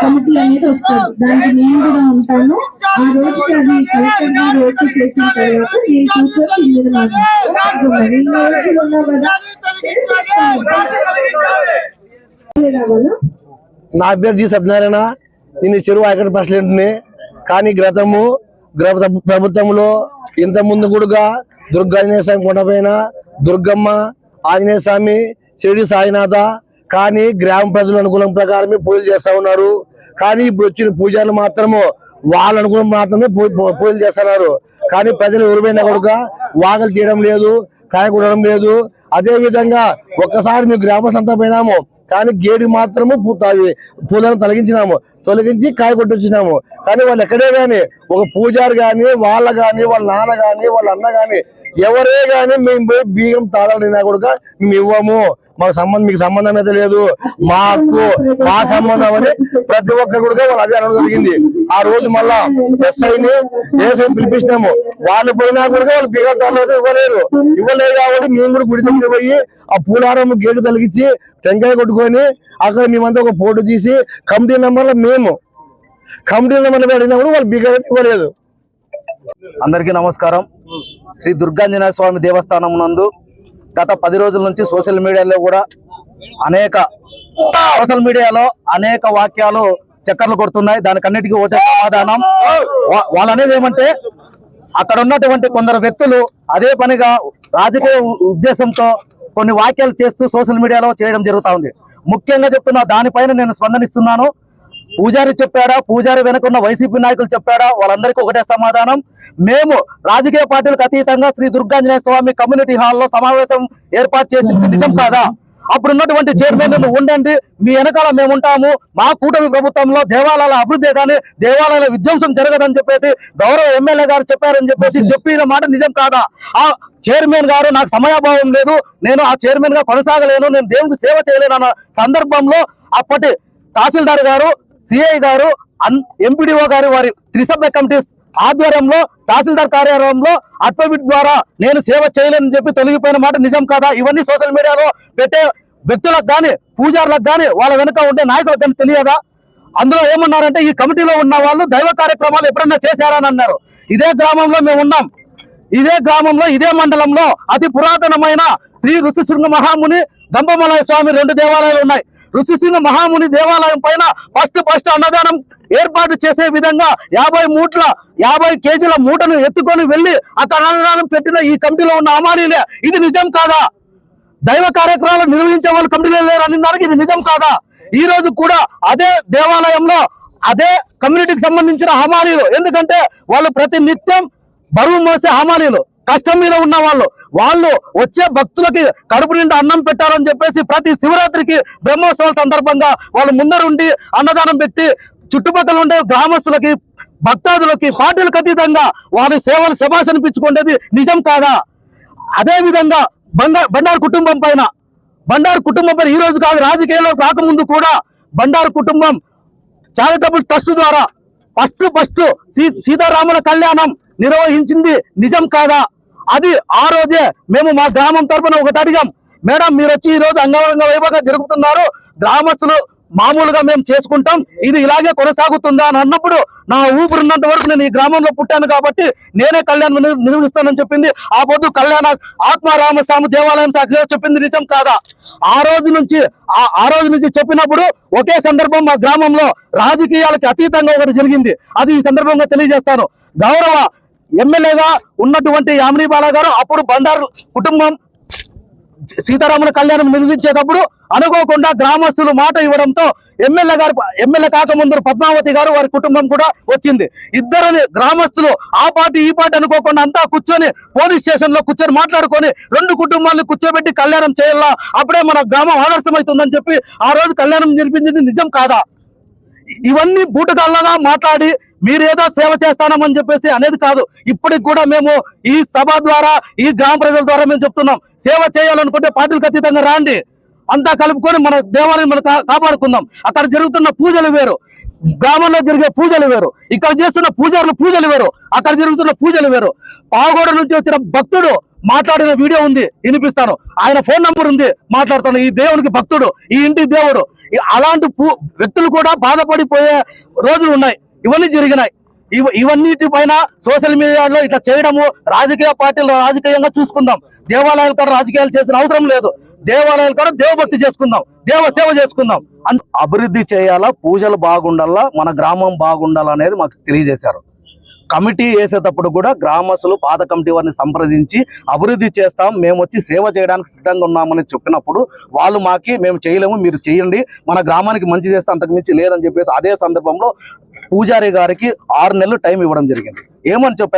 Committee అనేది వస్తుంది దానికి నేను కూడా ఉంటాను ఆ రోజుకి అది కలెక్టర్ గారు వచ్చి చేసిన తర్వాత నేను కూర్చొని మీద మాట్లాడుతున్నాను ఉన్నావు నా అభ్యర్థి సత్యనారాయణ నేను చెరువు ఆయకట్ ప్రెసిడెంట్ని కానీ గ్రతము ప్రభుత్వంలో ఇంత ముందు కూడా దుర్గా ఆంజనేయ స్వామి కొండపైన దుర్గమ్మ ఆంజనేయ స్వామి షిరిడి సాయినాథ కానీ గ్రామ ప్రజల అనుకూలం ప్రకారమే పూజలు చేస్తా ఉన్నారు. కానీ ఇప్పుడు వచ్చిన పూజలు మాత్రము వాళ్ళ అనుకూలం మాత్రమే పూజలు చేస్తున్నారు కానీ ప్రజలు ఎవరిపోయినా కూడా వాగలు తీయడం లేదు కాయ లేదు. అదే విధంగా ఒక్కసారి మేము గ్రామస్తులంతా పోయినాము. కానీ గేడి మాత్రము పూ- పూలను తొలగించినాము. తొలగించి కాయ కొట్టొచ్చినాము కానీ వాళ్ళు ఎక్కడే కానీ ఒక పూజారు కానీ వాళ్ళ కానీ వాళ్ళ నాన్న కానీ వాళ్ళ అన్న గాని ఎవరే కానీ మేము పోయి బీగం తాళడినా కూడా మేము ఇవ్వము. మాకు సంబంధం మీకు సంబంధం అయితే లేదు. మాకు మా సంబంధం అని ప్రతి ఒక్కరు కూడా వాళ్ళు అదే అనడం జరిగింది. ఆ రోజు మళ్ళా ఎస్ఐని ఏసై పిలిపిస్తాము వాళ్ళు పోయినా కూడా వాళ్ళు బీగం తాళం అయితే ఇవ్వలేరు ఇవ్వలేదు కాబట్టి మేము కూడా గుడి దగ్గర పోయి ఆ పూలారం గేటు తొలగించి టెంకాయ కొట్టుకొని అక్కడ మేమంతా ఒక ఫోటో తీసి కమిటీ నెంబర్లో మేము కమిటీ నెంబర్లో అడిగినా కూడా వాళ్ళు బిగ ఇవ్వలేదు. అందరికీ నమస్కారం. శ్రీ దుర్గాంజనేయ స్వామి దేవస్థానం నందు గత పది రోజుల నుంచి సోషల్ మీడియాలో కూడా అనేక సోషల్ మీడియాలో అనేక వాక్యాలు చక్కర్లు కొడుతున్నాయి. దానికన్నిటికీ ఒకటే సమాధానం. వా- ఏమంటే అక్కడ ఉన్నటువంటి కొందరు వ్యక్తులు అదే పనిగా రాజకీయ ఉ- ఉద్దేశంతో కొన్ని వాక్యాలు చేస్తూ సోషల్ మీడియాలో చేయడం జరుగుతూ ఉంది. ముఖ్యంగా చెప్తున్నా దానిపైన నేను స్పందనిస్తున్నాను. పూజారి చెప్పాడా? పూజారి వెనుకున్న వైసీపీ నాయకులు చెప్పాడా? వాళ్ళందరికీ ఒకటే సమాధానం. మేము రాజకీయ పార్టీలకు అతీతంగా శ్రీ దుర్గాంజనేయ స్వామి కమ్యూనిటీ హాల్లో సమావేశం ఏర్పాటు చేసింది. నిజం కాదా? అప్పుడు ఉన్నటువంటి చైర్మన్ ఉండండి. మీ వెనకాల మేము ఉంటాము. మా కూటమి ప్రభుత్వంలో దేవాలయాల అభివృద్ధి కానీ దేవాలయాల విధ్వంసం జరగదని చెప్పేసి గౌరవ ఎమ్మెల్యే గారు చెప్పారని చెప్పేసి చెప్పిన మాట నిజం కాదా? ఆ చైర్మన్ గారు నాకు సమయాభావం లేదు. నేను ఆ చైర్మన్గా కొనసాగలేను. నేను దేవుడికి సేవ చేయలేను అన్న సందర్భంలో అప్పటి తహసీల్దార్ గారు సిఐ గారు ఎంపీడీఓ గారు వారి త్రిసభ్య కమిటీ ఆధ్వర్యంలో తహసీల్దార్ కార్యాలయంలో అడ్వవిట్ ద్వారా నేను సేవ చేయలేనని చెప్పి తొలగిపోయిన మాట నిజం కాదా? ఇవన్నీ సోషల్ మీడియాలో పెట్టే వ్యక్తులకు కానీ పూజారులకు కానీ వాళ్ళ వెనుక ఉండే నాయకులకు కానీ తెలియదా? అందులో ఏమన్నారంటే ఈ కమిటీలో ఉన్న వాళ్ళు దైవ కార్యక్రమాలు ఎప్పుడన్నా చేశారని అన్నారు. ఇదే గ్రామంలో మేము ఉన్నాం. ఇదే గ్రామంలో ఇదే మండలంలో అతి పురాతనమైన శ్రీ ఋషిశృంగ మహాముని గంపమలయ స్వామి రెండు దేవాలయాలు ఉన్నాయి. ఋషిసింహ మహాముని దేవాలయం పైన ఫస్ట్ ఫస్ట్ అన్నదానం ఏర్పాటు చేసే విధంగా యాభై మూట్ల యాభై కేజీల మూటను ఎత్తుకొని వెళ్ళి అక్కడ అన్నదానం పెట్టిన ఈ కమిటీలో ఉన్న అమానీలే ఇది నిజం కాదా? దైవ కార్యక్రమాలు నిర్వహించే వాళ్ళు కమిటీలో లేరు అని దానికి ఇది నిజం కాదా? ఈ రోజు కూడా అదే దేవాలయంలో అదే కమ్యూనిటీకి సంబంధించిన హమాలీలు ఎందుకంటే వాళ్ళు ప్రతి నిత్యం బరువు మోసే హమాలీలు కష్టం మీద ఉన్న వాళ్ళు వాళ్ళు వచ్చే భక్తులకి కడుపు నిండా అన్నం పెట్టాలని చెప్పేసి ప్రతి శివరాత్రికి బ్రహ్మోత్సవాల సందర్భంగా వాళ్ళు ముందరుండి అన్నదానం పెట్టి చుట్టుపక్కల ఉండే గ్రామస్తులకి భక్తాదులకి పార్టీలకు అతీతంగా వారి సేవలు శభాషనిపించుకునేది నిజం కాదా? అదే విధంగా బండారు బండారు కుటుంబం పైన బండారు కుటుంబం పైన ఈ రోజు కాదు రాజకీయాల్లో రాకముందు కూడా బండారు కుటుంబం చారిటబుల్ ట్రస్ట్ ద్వారా ఫస్ట్ ఫస్ట్ సీ సీతారాముల కళ్యాణం నిర్వహించింది నిజం కాదా? అది ఆ రోజే మేము మా గ్రామం తరపున ఒకటి అడిగాం. మేడం మీరు వచ్చి ఈ రోజు అంగరంగ వైభవంగా జరుగుతున్నారు గ్రామస్తులు మామూలుగా మేము చేసుకుంటాం. ఇది ఇలాగే కొనసాగుతుందా? అని అన్నప్పుడు నా ఊపిరి ఉన్నంత వరకు నేను ఈ గ్రామంలో పుట్టాను కాబట్టి నేనే కళ్యాణ్ నిర్- నిర్వహిస్తానని చెప్పింది. ఆ పొద్దు కళ్యాణ ఆత్మారామస్వామి దేవాలయం సాక్షిగా చెప్పింది నిజం కాదా? ఆ రోజు నుంచి ఆ- ఆ రోజు నుంచి చెప్పినప్పుడు ఒకే సందర్భం మా గ్రామంలో రాజకీయాలకి అతీతంగా ఒకటి జరిగింది. అది ఈ సందర్భంగా తెలియజేస్తాను. గౌరవ ఎమ్మెల్యేగా ఉన్నటువంటి యామిని బాలా గారు అప్పుడు బండారు కుటుంబం సీతారాముల కళ్యాణం నిర్వహించేటప్పుడు అనుకోకుండా గ్రామస్తులు మాట ఇవ్వడంతో ఎమ్మెల్యే గారు ఎమ్మెల్యే కాకముందు పద్మావతి గారు వారి కుటుంబం కూడా వచ్చింది. ఇద్దరిని గ్రామస్తులు ఆ పార్టీ ఈ పార్టీ అనుకోకుండా అంతా కూర్చొని పోలీస్ స్టేషన్లో కూర్చొని మాట్లాడుకొని రెండు కుటుంబాలను కూర్చోబెట్టి కళ్యాణం చేయాలా? అప్పుడే మన గ్రామం ఆదర్శమవుతుందని చెప్పి ఆ రోజు కళ్యాణం నిర్మించింది నిజం కాదా? ఇవన్నీ బూటకల్లాగా మాట్లాడి మీరేదో సేవ చేస్తానమని చెప్పేసి అనేది కాదు. ఇప్పటికి కూడా మేము ఈ సభ ద్వారా ఈ గ్రామ ప్రజల ద్వారా మేము చెప్తున్నాం. సేవ చేయాలనుకుంటే పార్టీలకు అతీతంగా రాండి. అంతా కలుపుకొని మన దేవాలయం మనం కా- కాపాడుకుందాం. అక్కడ జరుగుతున్న పూజలు వేరు. గ్రామంలో జరిగే పూజలు వేరు. ఇక్కడ చేస్తున్న పూజారులు పూజలు వేరు. అక్కడ జరుగుతున్న పూజలు వేరు. పాగోడ నుంచి వచ్చిన భక్తుడు మాట్లాడిన వీడియో ఉంది వినిపిస్తాను. ఆయన ఫోన్ నంబర్ ఉంది మాట్లాడుతాను. ఈ దేవునికి భక్తుడు ఈ ఇంటి దేవుడు. అలాంటి పూ- వ్యక్తులు కూడా బాధపడిపోయే రోజులు ఉన్నాయి. ఇవన్నీ జరిగినాయి. ఇవ ఇవన్నిటి పైన సోషల్ మీడియాలో ఇట్లా చేయడము రాజకీయ పార్టీలు రాజకీయంగా చూసుకుందాం. దేవాలయాల కాడ రాజకీయాలు చేసిన అవసరం లేదు. దేవాలయాల కాడ దేవభక్తి చేసుకుందాం. దేవ సేవ చేసుకుందాం. అభివృద్ధి చేయాలా? పూజలు బాగుండాలా? మన గ్రామం బాగుండాలనేది మాకు తెలియజేశారు. కమిటీ వేసేటప్పుడు కూడా గ్రామస్తులు పాత కమిటీ వారిని సంప్రదించి అభివృద్ధి చేస్తాం మేము వచ్చి సేవ చేయడానికి సిద్ధంగా ఉన్నామని చెప్పినప్పుడు వాళ్ళు మాకి మేము చేయలేము మీరు చేయండి మన గ్రామానికి మంచి చేస్తే అంతకు మించి లేదని చెప్పేసి అదే సందర్భంలో పూజారి గారికి ఆరు నెలలు టైం ఇవ్వడం జరిగింది. ఏమని చెప్పారు?